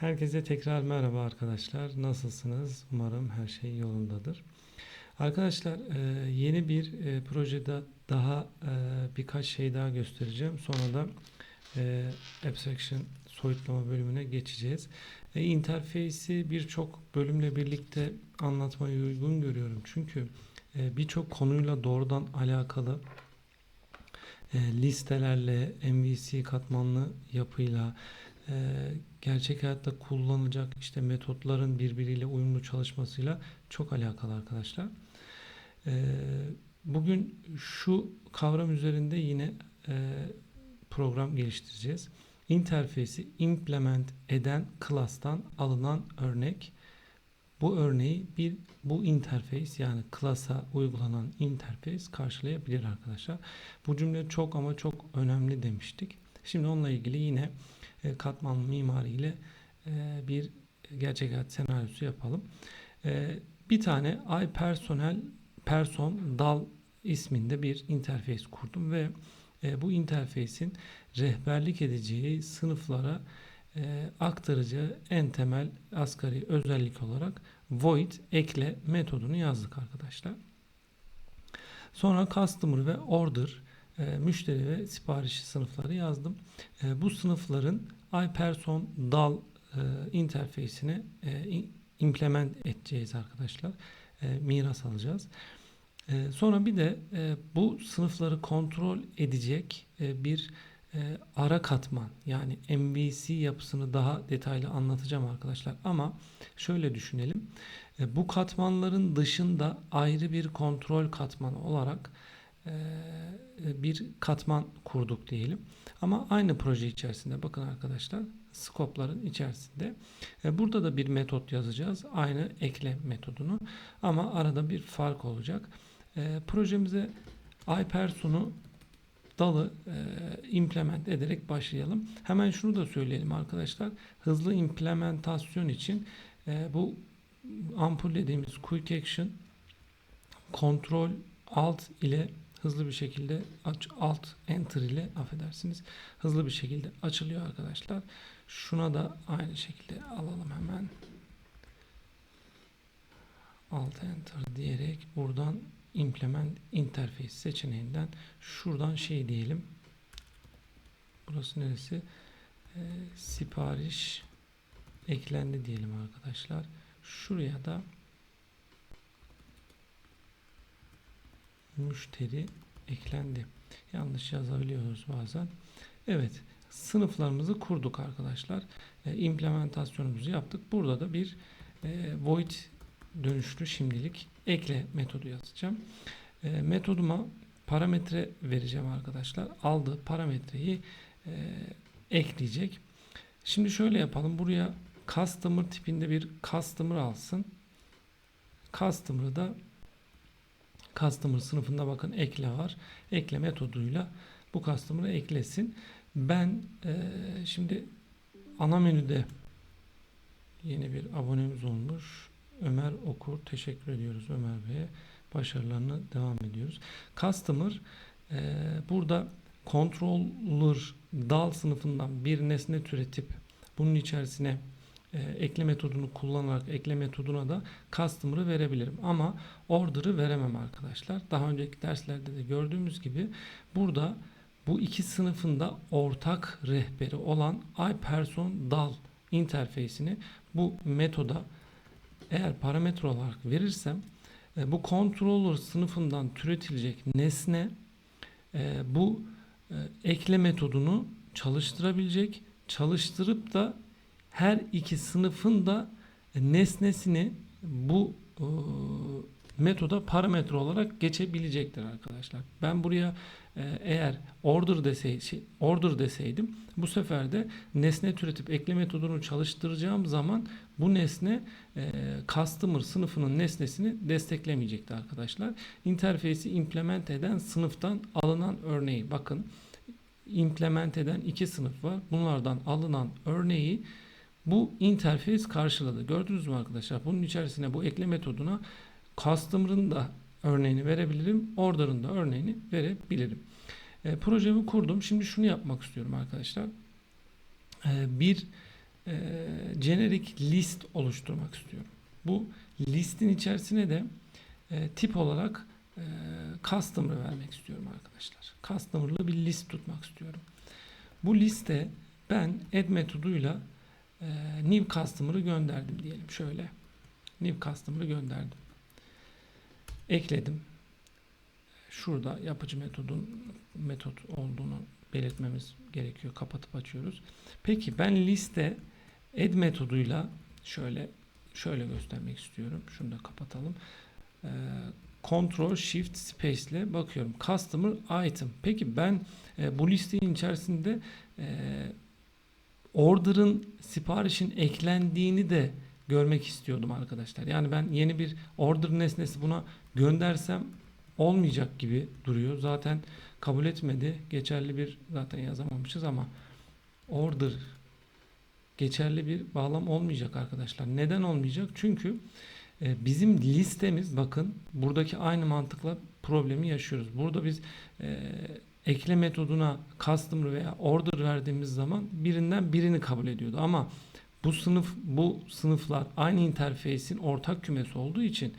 Herkese tekrar merhaba arkadaşlar. Nasılsınız? Umarım her şey yolundadır. Arkadaşlar e, yeni bir e, projede daha e, birkaç şey daha göstereceğim. Sonra da Abstraction soyutlama bölümüne geçeceğiz. İnterface'i birçok bölümle birlikte anlatmayı uygun görüyorum. Çünkü birçok konuyla doğrudan alakalı listelerle, MVC katmanlı yapıyla, e, gerçek hayatta kullanılacak işte metotların birbiriyle uyumlu çalışmasıyla çok alakalı arkadaşlar. E, bugün şu kavram üzerinde yine e, program geliştireceğiz. Interface'i implement eden class'tan alınan örnek. Bu örneği bir bu interface yani class'a uygulanan interface karşılayabilir arkadaşlar. Bu cümle çok ama çok önemli demiştik. Şimdi onunla ilgili yine e, katmanlı mimari ile e, bir gerçek hayat senaryosu yapalım. E, bir tane iPersonal Person Dal isminde bir interface kurdum ve bu interface'in rehberlik edeceği sınıflara aktaracağı en temel asgari özellik olarak void ekle metodunu yazdık arkadaşlar. Sonra customer ve order müşteri ve siparişi sınıfları yazdım. E, bu sınıfların iPerson dal e, interface'ine e, implement edeceğiz arkadaşlar. E, miras alacağız. E, sonra bir de e, bu sınıfları kontrol edecek e, bir e, ara katman yani MVC yapısını daha detaylı anlatacağım arkadaşlar. Ama şöyle düşünelim. E, bu katmanların dışında ayrı bir kontrol katmanı olarak e, bir katman kurduk diyelim. Ama aynı proje içerisinde bakın arkadaşlar skopların içerisinde. E, burada da bir metot yazacağız. Aynı ekle metodunu. Ama arada bir fark olacak. E, projemize iPerson'u dalı implement ederek başlayalım. Hemen şunu da söyleyelim arkadaşlar. Hızlı implementasyon için bu ampul dediğimiz quick action kontrol alt ile hızlı bir şekilde aç, alt enter ile affedersiniz hızlı bir şekilde açılıyor arkadaşlar. Şuna da aynı şekilde alalım hemen. Alt enter diyerek buradan implement interface seçeneğinden şuradan şey diyelim. Burası neresi? Ee, sipariş eklendi diyelim arkadaşlar. Şuraya da müşteri eklendi. Yanlış yazabiliyoruz bazen. Evet sınıflarımızı kurduk arkadaşlar. E, implementasyonumuzu yaptık. Burada da bir e, void dönüşlü şimdilik ekle metodu yazacağım. E, metoduma parametre vereceğim arkadaşlar. Aldığı parametreyi e, ekleyecek. Şimdi şöyle yapalım. Buraya customer tipinde bir customer alsın. Customer'ı da customer sınıfında bakın ekle var. Ekle metoduyla bu customer'ı eklesin. Ben e, şimdi ana menüde yeni bir abonemiz olmuş. Ömer Okur. Teşekkür ediyoruz Ömer Bey'e. Başarılarını devam ediyoruz. Customer e, burada controller dal sınıfından bir nesne türetip bunun içerisine e, ekle metodunu kullanarak ekle metoduna da customer'ı verebilirim. Ama order'ı veremem arkadaşlar. Daha önceki derslerde de gördüğümüz gibi burada bu iki sınıfında ortak rehberi olan iPerson dal interface'ini bu metoda eğer parametre olarak verirsem e, bu controller sınıfından türetilecek nesne e, bu e, ekle metodunu çalıştırabilecek çalıştırıp da her iki sınıfın da nesnesini bu e, metoda parametre olarak geçebilecektir arkadaşlar. Ben buraya e, eğer order desey, şey, order deseydim bu sefer de nesne türetip ekle metodunu çalıştıracağım zaman bu nesne e, customer sınıfının nesnesini desteklemeyecekti arkadaşlar. Interface'i implement eden sınıftan alınan örneği bakın implement eden iki sınıf var. Bunlardan alınan örneği bu interface karşıladı. Gördünüz mü arkadaşlar? Bunun içerisine bu ekle metoduna customer'ın da örneğini verebilirim. Order'ın da örneğini verebilirim. E, projemi kurdum. Şimdi şunu yapmak istiyorum arkadaşlar. E, bir e, generic list oluşturmak istiyorum. Bu listin içerisine de e, tip olarak e, customer vermek istiyorum arkadaşlar. Customer'lı bir list tutmak istiyorum. Bu liste ben add metoduyla e, new customer'ı gönderdim diyelim şöyle. New customer'ı gönderdim. Ekledim. Şurada yapıcı metodun metot olduğunu belirtmemiz gerekiyor. Kapatıp açıyoruz. Peki ben liste add metoduyla şöyle şöyle göstermek istiyorum. Şunu da kapatalım. Ee, Ctrl Shift Space ile bakıyorum. Customer item. Peki ben e, bu listenin içerisinde e, order'ın siparişin eklendiğini de görmek istiyordum arkadaşlar. Yani ben yeni bir order nesnesi buna göndersem olmayacak gibi duruyor. Zaten kabul etmedi. Geçerli bir zaten yazamamışız ama order geçerli bir bağlam olmayacak arkadaşlar. Neden olmayacak? Çünkü e, bizim listemiz bakın buradaki aynı mantıkla problemi yaşıyoruz. Burada biz e, ekle metoduna customer veya order verdiğimiz zaman birinden birini kabul ediyordu. Ama bu sınıf bu sınıflar aynı interfeysin ortak kümesi olduğu için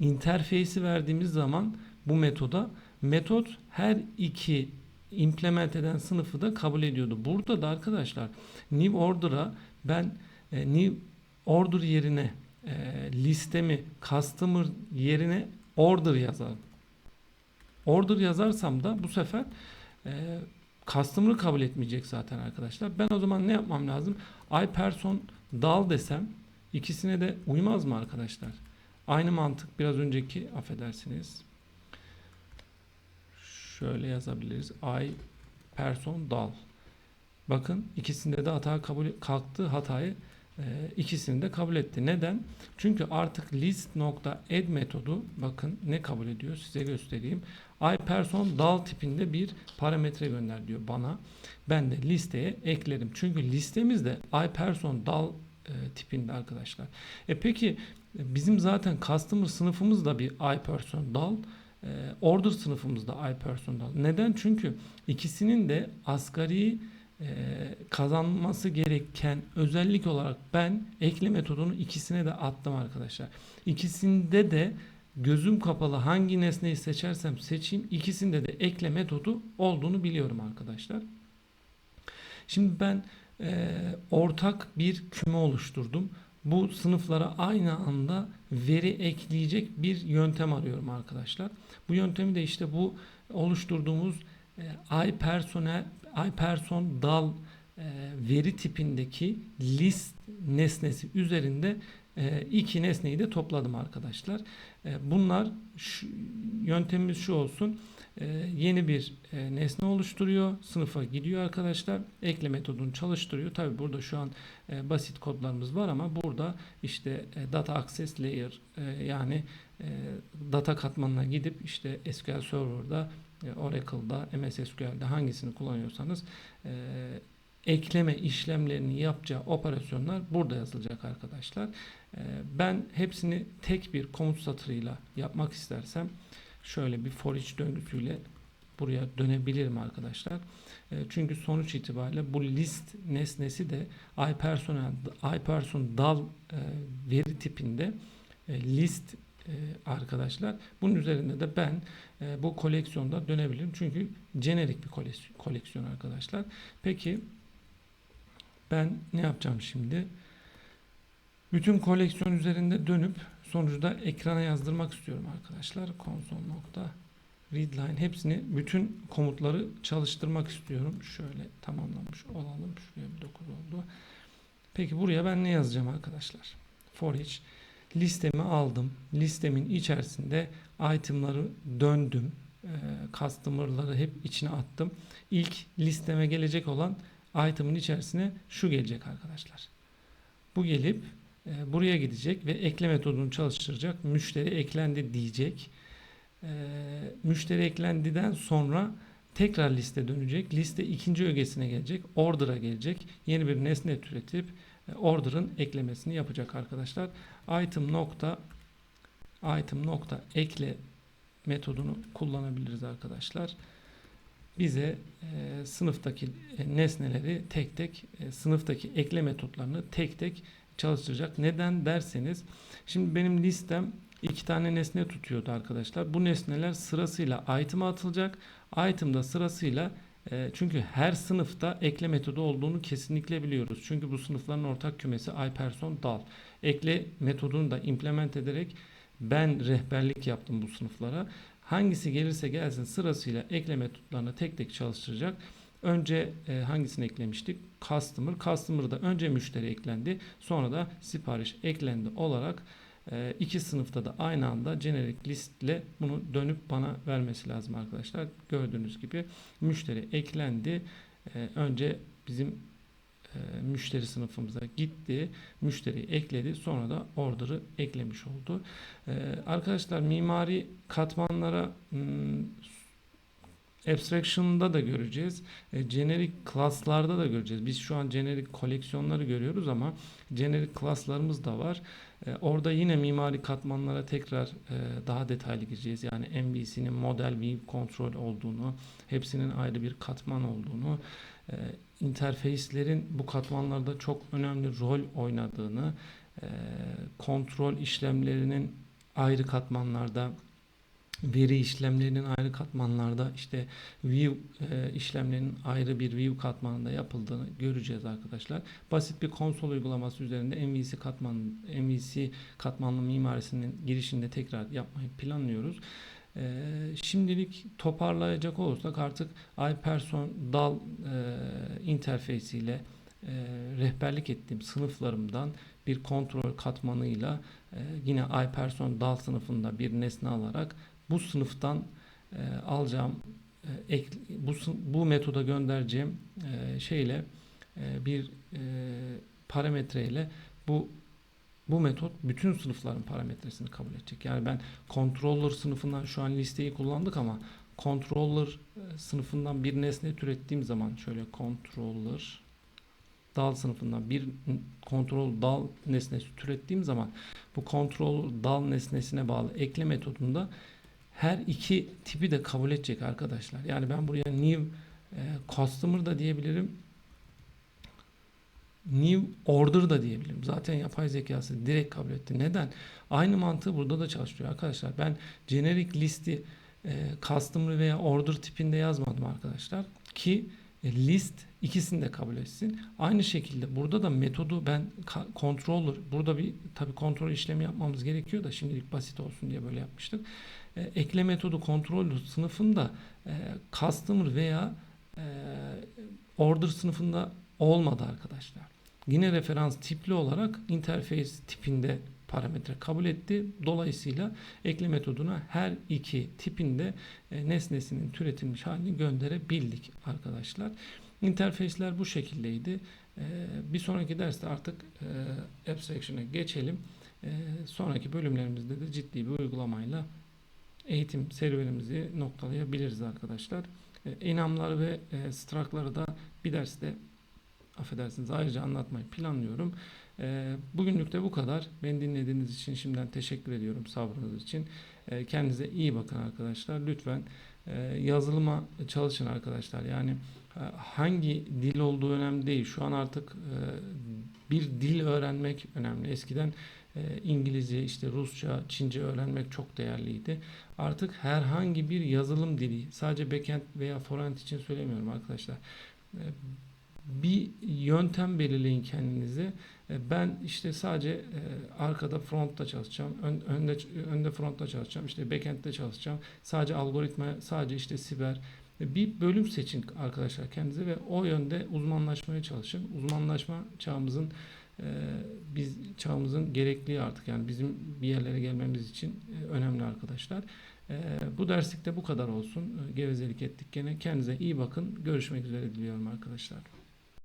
interfeysi verdiğimiz zaman bu metoda metot her iki implement eden sınıfı da kabul ediyordu. Burada da arkadaşlar new order'a ben e, new order yerine e, listemi customer yerine order yazarım. Order yazarsam da bu sefer e, customer'ı kabul etmeyecek zaten arkadaşlar. Ben o zaman ne yapmam lazım? iPerson dal desem ikisine de uymaz mı arkadaşlar? Aynı mantık biraz önceki affedersiniz. Şöyle yazabiliriz. I person dal. Bakın ikisinde de hata kabul kalktı hatayı e, ikisini de kabul etti. Neden? Çünkü artık list nokta add metodu bakın ne kabul ediyor size göstereyim. iPerson dal tipinde bir parametre gönder diyor bana. Ben de listeye eklerim. Çünkü listemizde iPerson dal e, tipinde arkadaşlar. E peki bizim zaten customer sınıfımız da bir iPerson dal. E, order sınıfımızda iPerson dal. Neden? Çünkü ikisinin de asgari e, kazanması gereken özellik olarak ben ekle metodunu ikisine de attım arkadaşlar. İkisinde de gözüm kapalı hangi nesneyi seçersem seçeyim ikisinde de ekle metodu olduğunu biliyorum arkadaşlar. Şimdi ben e, ortak bir küme oluşturdum. Bu sınıflara aynı anda veri ekleyecek bir yöntem arıyorum arkadaşlar. Bu yöntemi de işte bu oluşturduğumuz e, iPersonel iPerson dal e, veri tipindeki list nesnesi üzerinde e, iki nesneyi de topladım arkadaşlar. E, bunlar şu, yöntemimiz şu olsun. Yeni bir nesne oluşturuyor. Sınıfa gidiyor arkadaşlar. Ekle metodunu çalıştırıyor. Tabi burada şu an basit kodlarımız var ama burada işte data access layer yani data katmanına gidip işte SQL Server'da Oracle'da, MS SQL'de hangisini kullanıyorsanız e, ekleme işlemlerini yapacağı operasyonlar burada yazılacak arkadaşlar. E, ben hepsini tek bir komut satırıyla yapmak istersem şöyle bir for each döngüsüyle buraya dönebilirim arkadaşlar. E, çünkü sonuç itibariyle bu list nesnesi de iPerson, iPerson dal e, veri tipinde e, list e, arkadaşlar. Bunun üzerinde de ben e, bu koleksiyonda dönebilirim. Çünkü jenerik bir koleksiyon arkadaşlar. Peki ben ne yapacağım şimdi? Bütün koleksiyon üzerinde dönüp sonucu da ekrana yazdırmak istiyorum arkadaşlar. Console nokta readline hepsini bütün komutları çalıştırmak istiyorum. Şöyle tamamlamış olalım. Şuraya bir 9 oldu. Peki buraya ben ne yazacağım arkadaşlar? For each listemi aldım. Listemin içerisinde itemları döndüm. E, customer'ları hep içine attım. İlk listeme gelecek olan item'ın içerisine şu gelecek arkadaşlar. Bu gelip e, buraya gidecek ve ekle metodunu çalıştıracak. Müşteri eklendi diyecek. E, müşteri eklendiden sonra tekrar liste dönecek. Liste ikinci ögesine gelecek. Order'a gelecek. Yeni bir nesne türetip e, order'ın eklemesini yapacak arkadaşlar. Item nokta item nokta ekle metodunu kullanabiliriz arkadaşlar. bize e, sınıftaki e, nesneleri tek tek e, sınıftaki ekle metotlarını tek tek çalıştıracak. Neden derseniz şimdi benim listem iki tane nesne tutuyordu arkadaşlar. Bu nesneler sırasıyla item'a atılacak. Item'da sırasıyla e, çünkü her sınıfta ekle metodu olduğunu kesinlikle biliyoruz. Çünkü bu sınıfların ortak kümesi iPerson dal. Ekle metodunu da implement ederek ben rehberlik yaptım bu sınıflara. Hangisi gelirse gelsin sırasıyla ekle metotlarını tek tek çalıştıracak. Önce e, hangisini eklemiştik? Customer. Customer'da önce müşteri eklendi. Sonra da sipariş eklendi olarak e, iki sınıfta da aynı anda generic list ile bunu dönüp bana vermesi lazım arkadaşlar. Gördüğünüz gibi müşteri eklendi. E, önce bizim müşteri sınıfımıza gitti. Müşteriyi ekledi. Sonra da order'ı eklemiş oldu. E, arkadaşlar mimari katmanlara hmm, Abstraction'da da göreceğiz. E, generic class'larda da göreceğiz. Biz şu an generic koleksiyonları görüyoruz ama generic class'larımız da var. E, orada yine mimari katmanlara tekrar e, daha detaylı gireceğiz. Yani MVC'nin model view control olduğunu, hepsinin ayrı bir katman olduğunu, e, interface'lerin bu katmanlarda çok önemli rol oynadığını, kontrol işlemlerinin ayrı katmanlarda veri işlemlerinin ayrı katmanlarda işte view e, işlemlerinin ayrı bir view katmanında yapıldığını göreceğiz arkadaşlar. Basit bir konsol uygulaması üzerinde MVC katman MVC katmanlı mimarisinin girişinde tekrar yapmayı planlıyoruz. E, şimdilik toparlayacak olursak artık iPerson DAL e, interface ile e, rehberlik ettiğim sınıflarımdan bir kontrol katmanıyla e, yine iPerson DAL sınıfında bir nesne alarak bu sınıftan e, alacağım e, ek, bu bu metoda göndereceğim e, şeyle e, bir e, parametreyle bu bu metot bütün sınıfların parametresini kabul edecek. Yani ben controller sınıfından şu an listeyi kullandık ama controller e, sınıfından bir nesne türettiğim zaman şöyle controller dal sınıfından bir kontrol dal nesnesi türettiğim zaman bu kontrol dal nesnesine bağlı ekle metodunda her iki tipi de kabul edecek arkadaşlar. Yani ben buraya new e, customer da diyebilirim. New order da diyebilirim. Zaten yapay zekası direkt kabul etti. Neden? Aynı mantığı burada da çalışıyor arkadaşlar. Ben generic listi e, customer veya order tipinde yazmadım arkadaşlar. Ki e, list ikisini de kabul etsin. Aynı şekilde burada da metodu ben controller burada bir tabi kontrol işlemi yapmamız gerekiyor da şimdilik basit olsun diye böyle yapmıştık. E, ekle metodu kontrol sınıfında e, customer veya e, order sınıfında olmadı arkadaşlar. Yine referans tipli olarak interface tipinde parametre kabul etti. Dolayısıyla ekle metoduna her iki tipinde e, nesnesinin türetilmiş halini gönderebildik arkadaşlar. İnterface'ler bu şekildeydi. E, bir sonraki derste artık e, abstraction'a geçelim. Sonraki bölümlerimizde de ciddi bir uygulamayla eğitim serüvenimizi noktalayabiliriz arkadaşlar. Enamlar ve strakları da bir derste affedersiniz ayrıca anlatmayı planlıyorum. E, bugünlük de bu kadar. Beni dinlediğiniz için şimdiden teşekkür ediyorum sabrınız için. E, kendinize iyi bakın arkadaşlar. Lütfen e, yazılıma çalışın arkadaşlar. Yani e, hangi dil olduğu önemli değil. Şu an artık e, bir dil öğrenmek önemli. Eskiden e, İngilizce, işte Rusça, Çince öğrenmek çok değerliydi. Artık herhangi bir yazılım dili, sadece backend veya forend için söylemiyorum arkadaşlar. Bir yöntem belirleyin kendinize. E, ben işte sadece e, arkada frontta çalışacağım, ön, önde önde frontta çalışacağım, işte backend'de çalışacağım. Sadece algoritma, sadece işte siber e, bir bölüm seçin arkadaşlar kendinize ve o yönde uzmanlaşmaya çalışın. Uzmanlaşma çağımızın biz çağımızın gerekliği artık yani bizim bir yerlere gelmemiz için önemli arkadaşlar. Bu derslikte bu kadar olsun. Gevezelik ettik gene. Kendinize iyi bakın. Görüşmek üzere diliyorum arkadaşlar.